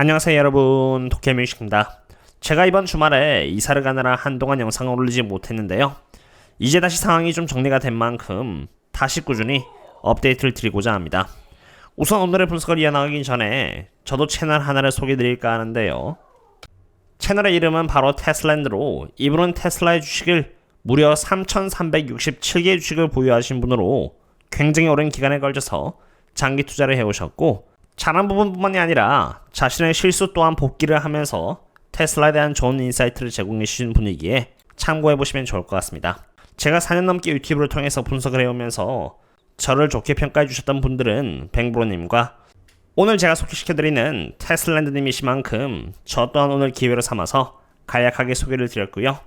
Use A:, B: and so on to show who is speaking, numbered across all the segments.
A: 안녕하세요 여러분. 도케뮤식입니다. 제가 이번 주말에 이사를 가느라 한동안 영상을 올리지 못했는데요. 이제 다시 상황이 좀 정리가 된 만큼 다시 꾸준히 업데이트를 드리고자 합니다. 우선 오늘의 분석을 이어나가기 전에 저도 채널 하나를 소개드릴까 하는데요. 채널의 이름은 바로 테슬랜드로 이분은 테슬라의 주식을 무려 3,367개의 주식을 보유하신 분으로 굉장히 오랜 기간에 걸쳐서 장기 투자를 해오셨고 잘한 부분뿐만이 아니라 자신의 실수 또한 복귀를 하면서 테슬라에 대한 좋은 인사이트를 제공해 주신 분이기에 참고해 보시면 좋을 것 같습니다. 제가 4년 넘게 유튜브를 통해서 분석을 해오면서 저를 좋게 평가해 주셨던 분들은 뱅브로님과 오늘 제가 소개시켜드리는 테슬랜드님이시만큼 저 또한 오늘 기회를 삼아서 간략하게 소개를 드렸고요.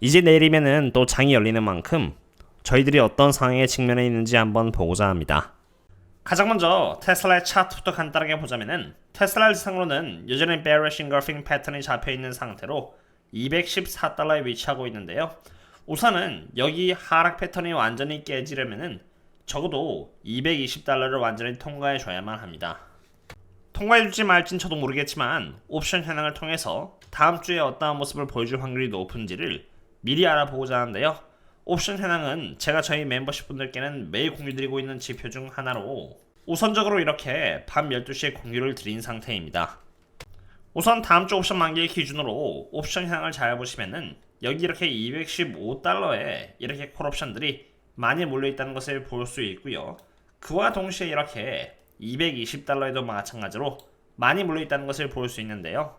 A: 이제 내일이면은 또 장이 열리는 만큼 저희들이 어떤 상황에 직면해 있는지 한번 보고자 합니다. 가장 먼저 테슬라의 차트부터 간단하게 보자면은 테슬라 지상으로는 여전히 bearish engulfing 패턴이 잡혀 있는 상태로 214달러에 위치하고 있는데요. 우선은 여기 하락 패턴이 완전히 깨지려면은 적어도 220달러를 완전히 통과해 줘야만 합니다. 통과해 줄지 말진 저도 모르겠지만 옵션 현황을 통해서 다음 주에 어떠한 모습을 보여줄 확률이 높은지를 미리 알아보고자 하는데요. 옵션 현황은 제가 저희 멤버십 분들께는 매일 공유드리고 있는 지표 중 하나로 우선적으로 이렇게 밤 12시에 공유를 드린 상태입니다. 우선 다음 주 옵션 만기 기준으로 옵션 현황을 잘 보시면은 여기 이렇게 215달러에 이렇게 콜 옵션들이 많이 몰려 있다는 것을 볼 수 있고요. 그와 동시에 이렇게 220달러에도 마찬가지로 많이 몰려 있다는 것을 볼 수 있는데요.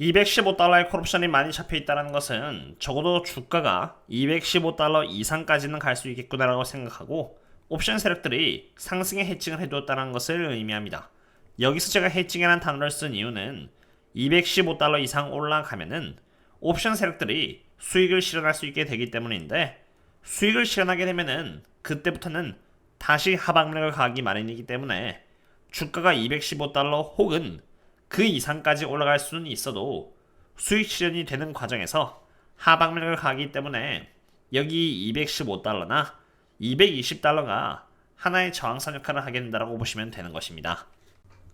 A: 215달러의 콜옵션이 많이 잡혀 있다는 것은 적어도 주가가 215달러 이상까지는 갈 수 있겠구나라고 생각하고 옵션 세력들이 상승의 해칭을 해두었다는 것을 의미합니다. 여기서 제가 해칭이라는 단어를 쓴 이유는 215달러 이상 올라가면은 옵션 세력들이 수익을 실현할 수 있게 되기 때문인데 수익을 실현하게 되면은 그때부터는 다시 하방력을 가기 마련이기 때문에 주가가 215달러 혹은 그 이상까지 올라갈 수는 있어도 수익 실현이 되는 과정에서 하방력을 가기 때문에 여기 215달러나 220달러가 하나의 저항선 역할을 하게 된다고 보시면 되는 것입니다.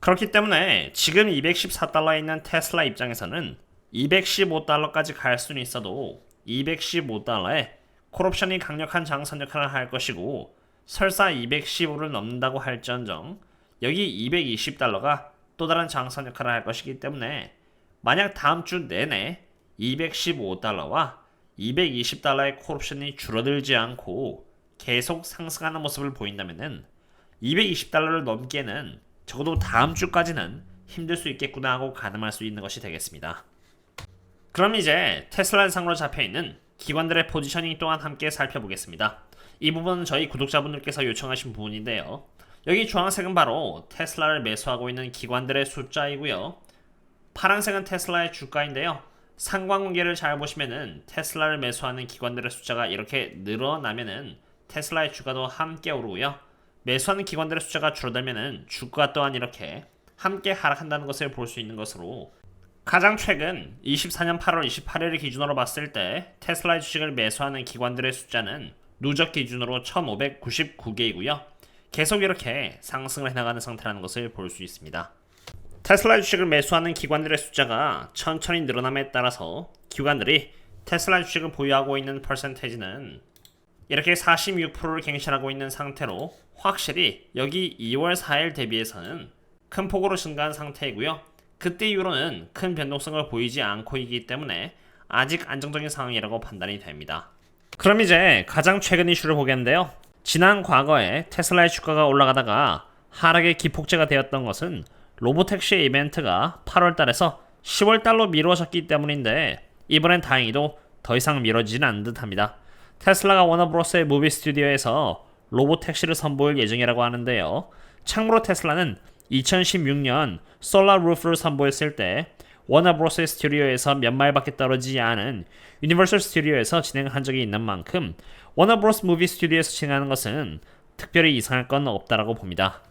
A: 그렇기 때문에 지금 214달러에 있는 테슬라 입장에서는 215달러까지 갈 수는 있어도 215달러에 콜옵션이 강력한 장선 역할을 할 것이고 설사 215를 넘는다고 할지언정 여기 220달러가 또 다른 장선 역할을 할 것이기 때문에 만약 다음 주 내내 215달러와 220달러의 콜옵션이 줄어들지 않고 계속 상승하는 모습을 보인다면은 220달러를 넘기에는 적어도 다음 주까지는 힘들 수 있겠구나 하고 가늠할 수 있는 것이 되겠습니다. 그럼 이제 테슬라 상으로 잡혀 있는 기관들의 포지셔닝 또한 함께 살펴보겠습니다. 이 부분은 저희 구독자분들께서 요청하신 부분인데요. 여기 주황색은 바로 테슬라를 매수하고 있는 기관들의 숫자이고요. 파란색은 테슬라의 주가인데요. 상관관계를 잘 보시면은 테슬라를 매수하는 기관들의 숫자가 이렇게 늘어나면은 테슬라의 주가도 함께 오르고요. 매수하는 기관들의 숫자가 줄어들면은 주가 또한 이렇게 함께 하락한다는 것을 볼 수 있는 것으로 가장 최근 24년 8월 28일을 기준으로 봤을 때 테슬라의 주식을 매수하는 기관들의 숫자는 누적 기준으로 1599개이고요. 계속 이렇게 상승을 해나가는 상태라는 것을 볼 수 있습니다. 테슬라 주식을 매수하는 기관들의 숫자가 천천히 늘어남에 따라서 기관들이 테슬라 주식을 보유하고 있는 퍼센테이지는 이렇게 46%를 갱신하고 있는 상태로 확실히 여기 2월 4일 대비해서는 큰 폭으로 증가한 상태이고요. 그때 이후로는 큰 변동성을 보이지 않고 있기 때문에 아직 안정적인 상황이라고 판단이 됩니다. 그럼 이제 가장 최근 이슈를 보겠는데요. 지난 과거에 테슬라의 주가가 올라가다가 하락의 기폭제가 되었던 것은 로보택시의 이벤트가 8월 달에서 10월 달로 미뤄졌기 때문인데 이번엔 다행히도 더 이상 미뤄지진 않은 듯합니다. 테슬라가 워너브로스의 무비 스튜디오에서 로보택시를 선보일 예정이라고 하는데요. 참고로 테슬라는 2016년 솔라 루프를 선보였을 때 워너브로스의 스튜디오에서 몇 마일밖에 떨어지지 않은 유니버설 스튜디오에서 진행한 적이 있는 만큼 워너브로스 무비 스튜디오에서 진행하는 것은 특별히 이상할 건 없다라고 봅니다.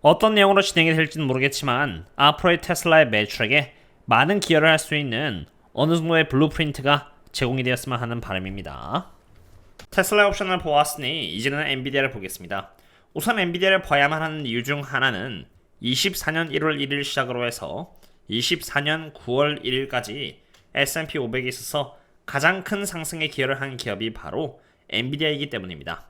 A: 어떤 내용으로 진행이 될지는 모르겠지만 앞으로의 테슬라의 매출액에 많은 기여를 할 수 있는 어느 정도의 블루프린트가 제공이 되었으면 하는 바람입니다. 테슬라 옵션을 보았으니 이제는 엔비디아를 보겠습니다. 우선 엔비디아를 봐야만 하는 이유 중 하나는 24년 1월 1일 시작으로 해서 24년 9월 1일까지 S&P 500에 있어서 가장 큰 상승에 기여를 한 기업이 바로 엔비디아이기 때문입니다.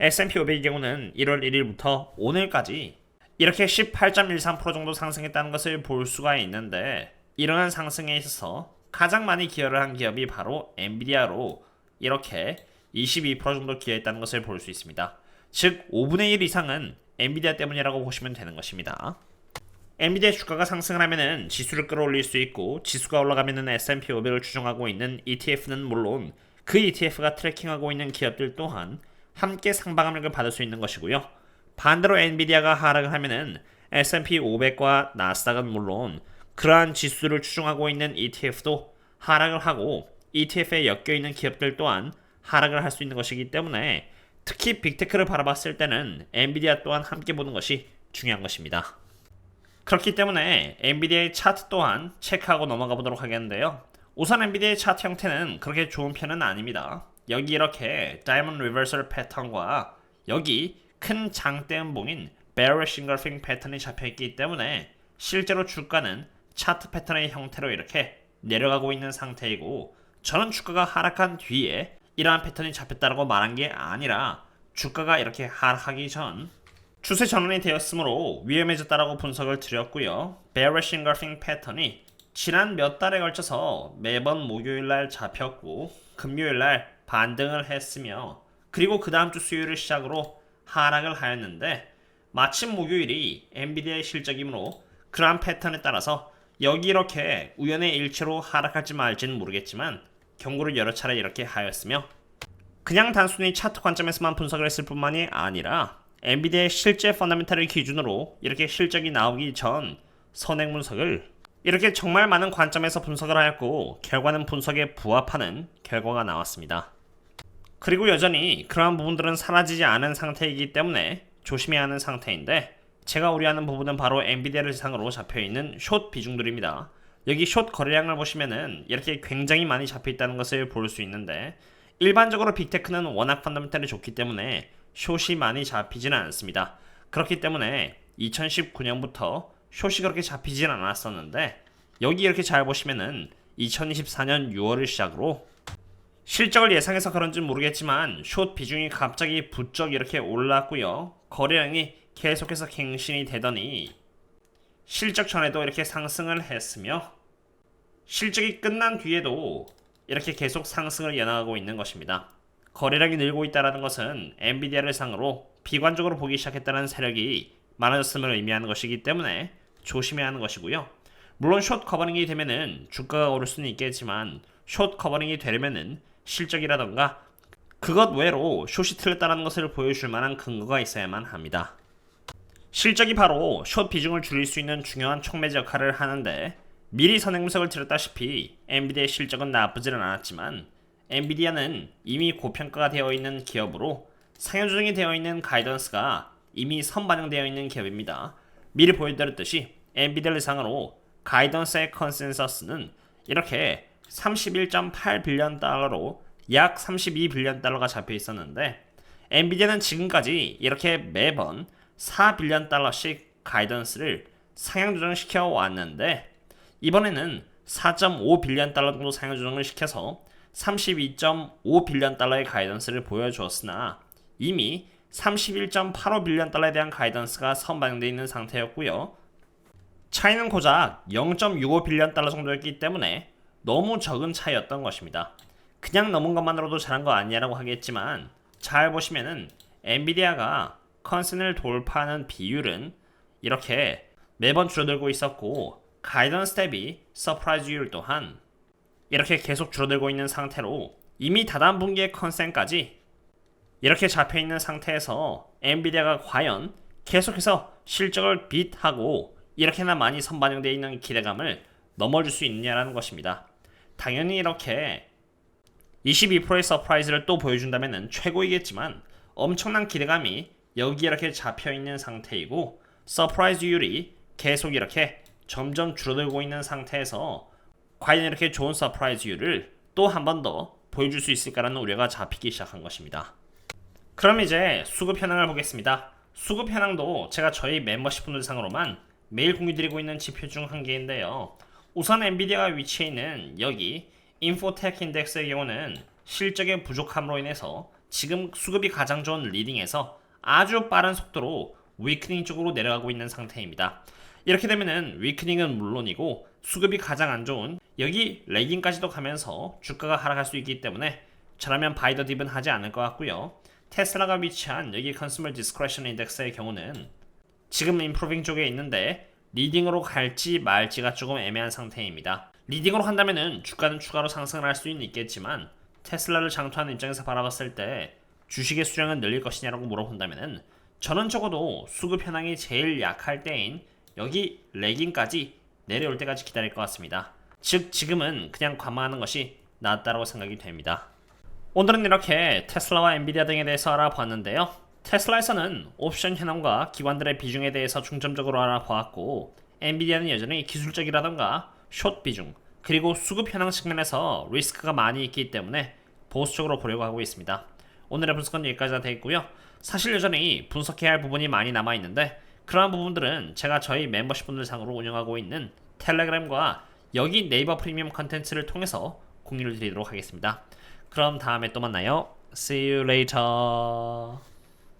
A: S&P 500의 경우는 1월 1일부터 오늘까지 이렇게 18.13% 정도 상승했다는 것을 볼 수가 있는데 이러한 상승에 있어서 가장 많이 기여를 한 기업이 바로 엔비디아로 이렇게 22% 정도 기여했다는 것을 볼 수 있습니다. 즉 5분의 1 이상은 엔비디아 때문이라고 보시면 되는 것입니다. 엔비디아 주가가 상승을 하면은 지수를 끌어올릴 수 있고 지수가 올라가면은 S&P 500을 추종하고 있는 ETF는 물론 그 ETF가 트래킹하고 있는 기업들 또한 함께 상방함을 받을 수 있는 것이고요. 반대로 엔비디아가 하락을 하면은 S&P 500과 나스닥은 물론 그러한 지수를 추종하고 있는 ETF도 하락을 하고 ETF에 엮여 있는 기업들 또한 하락을 할 수 있는 것이기 때문에 특히 빅테크를 바라봤을 때는 엔비디아 또한 함께 보는 것이 중요한 것입니다. 그렇기 때문에 엔비디아의 차트 또한 체크하고 넘어가 보도록 하겠는데요. 우선 엔비디아의 차트 형태는 그렇게 좋은 편은 아닙니다. 여기 이렇게 다이몬드 리버설 패턴과 여기 큰 장대 음봉인 bearish engulfing 패턴이 잡혀있기 때문에 실제로 주가는 차트 패턴의 형태로 이렇게 내려가고 있는 상태이고 저는 주가가 하락한 뒤에 이러한 패턴이 잡혔다고 말한 게 아니라 주가가 이렇게 하락하기 전 추세 전환이 되었으므로 위험해졌다라고 분석을 드렸고요. bearish engulfing 패턴이 지난 몇 달에 걸쳐서 매번 목요일 날 잡혔고 금요일 날 반등을 했으며 그리고 그 다음 주 수요일을 시작으로 하락을 하였는데 마침 목요일이 엔비디아의 실적이므로 그러한 패턴에 따라서 여기 이렇게 우연의 일치로 하락할지 말지는 모르겠지만 경고를 여러 차례 이렇게 하였으며 그냥 단순히 차트 관점에서만 분석을 했을 뿐만이 아니라 엔비디아의 실제 펀더멘탈을 기준으로 이렇게 실적이 나오기 전 선행 분석을 이렇게 정말 많은 관점에서 분석을 하였고 결과는 분석에 부합하는 결과가 나왔습니다. 그리고 여전히 그러한 부분들은 사라지지 않은 상태이기 때문에 조심해야 하는 상태인데 제가 우려하는 부분은 바로 엔비디아를 지상으로 잡혀있는 숏 비중들입니다. 여기 숏 거래량을 보시면은 이렇게 굉장히 많이 잡혀있다는 것을 볼 수 있는데 일반적으로 빅테크는 워낙 펀더멘탈이 좋기 때문에 숏이 많이 잡히지는 않습니다. 그렇기 때문에 2019년부터 숏이 그렇게 잡히진 않았었는데 여기 이렇게 잘 보시면은 2024년 6월을 시작으로 실적을 예상해서 그런지 모르겠지만 숏 비중이 갑자기 부쩍 이렇게 올랐고요. 거래량이 계속해서 갱신이 되더니 실적 전에도 이렇게 상승을 했으며 실적이 끝난 뒤에도 이렇게 계속 상승을 이어나가고 있는 것입니다. 거래량이 늘고 있다는 것은 엔비디아를 상으로 비관적으로 보기 시작했다는 세력이 많아졌음을 의미하는 것이기 때문에 조심해야 하는 것이고요. 물론 숏 커버링이 되면은 주가가 오를 수는 있겠지만 숏 커버링이 되려면은 실적이라던가 그것 외로 숏이 틀렸다는 것을 보여줄 만한 근거가 있어야만 합니다. 실적이 바로 숏 비중을 줄일 수 있는 중요한 촉매제 역할을 하는데 미리 선행분석을 드렸다시피 엔비디아의 실적은 나쁘지는 않았지만 엔비디아는 이미 고평가가 되어 있는 기업으로 상향 조정이 되어 있는 가이던스가 이미 선반영되어 있는 기업입니다. 미리 보여드렸듯이 엔비디아를 상으로 가이던스의 컨센서스는 이렇게 31.8빌리언 달러로 약 32빌리언 달러가 잡혀 있었는데 엔비디아는 지금까지 이렇게 매번 4빌리언 달러씩 가이던스를 상향 조정시켜 왔는데 이번에는 4.5빌리언 달러 정도 상향 조정을 시켜서 32.5 빌리언 달러의 가이던스를 보여주었으나 이미 31.85 빌리언 달러에 대한 가이던스가 선반영되어 있는 상태였고요. 차이는 고작 0.65 빌리언 달러 정도였기 때문에 너무 적은 차이였던 것입니다. 그냥 넘은 것만으로도 잘한 거 아니냐라고 하겠지만 잘 보시면은 엔비디아가 컨센을 돌파하는 비율은 이렇게 매번 줄어들고 있었고 가이던스 대비 서프라이즈율 또한 이렇게 계속 줄어들고 있는 상태로 이미 다단 분기의 컨센까지 이렇게 잡혀 있는 상태에서 엔비디아가 과연 계속해서 실적을 빗하고 이렇게나 많이 선반영되어 있는 기대감을 넘어줄 수 있느냐라는 것입니다. 당연히 이렇게 22%의 서프라이즈를 또 보여준다면 최고이겠지만 엄청난 기대감이 여기 이렇게 잡혀 있는 상태이고 서프라이즈율이 계속 이렇게 점점 줄어들고 있는 상태에서 과연 이렇게 좋은 서프라이즈율을 또 한 번 더 보여줄 수 있을까라는 우려가 잡히기 시작한 것입니다. 그럼 이제 수급 현황을 보겠습니다. 수급 현황도 제가 저희 멤버십 분들 상으로만 매일 공유드리고 있는 지표 중 한 개인데요. 우선 엔비디아가 위치해 있는 여기 인포텍 인덱스의 경우는 실적의 부족함으로 인해서 지금 수급이 가장 좋은 리딩에서 아주 빠른 속도로 위크닝 쪽으로 내려가고 있는 상태입니다. 이렇게 되면은 위크닝은 물론이고 수급이 가장 안 좋은 여기 레깅까지도 가면서 주가가 하락할 수 있기 때문에 저라면 바이더 딥은 하지 않을 것 같고요. 테슬라가 위치한 여기 컨슈머 디스크레션 인덱스의 경우는 지금 인프로빙 쪽에 있는데 리딩으로 갈지 말지가 조금 애매한 상태입니다. 리딩으로 간다면은 주가는 추가로 상승을 할 수는 있겠지만 테슬라를 장투하는 입장에서 바라봤을 때 주식의 수량은 늘릴 것이냐라고 물어본다면은 저는 적어도 수급 현황이 제일 약할 때인 여기 레깅까지 내려올 때까지 기다릴 것 같습니다. 즉 지금은 그냥 관망하는 것이 낫다라고 생각이 됩니다. 오늘은 이렇게 테슬라와 엔비디아 등에 대해서 알아봤는데요. 테슬라에서는 옵션 현황과 기관들의 비중에 대해서 중점적으로 알아보았고 엔비디아는 여전히 기술적이라던가 숏 비중 그리고 수급 현황 측면에서 리스크가 많이 있기 때문에 보수적으로 보려고 하고 있습니다. 오늘의 분석은 여기까지가 되겠고요. 사실 여전히 분석해야 할 부분이 많이 남아 있는데 그러한 부분들은 제가 저희 멤버십 분들 상으로 운영하고 있는 텔레그램과 여기 네이버 프리미엄 컨텐츠를 통해서 공유를 드리도록 하겠습니다. 그럼 다음에 또 만나요. See you later.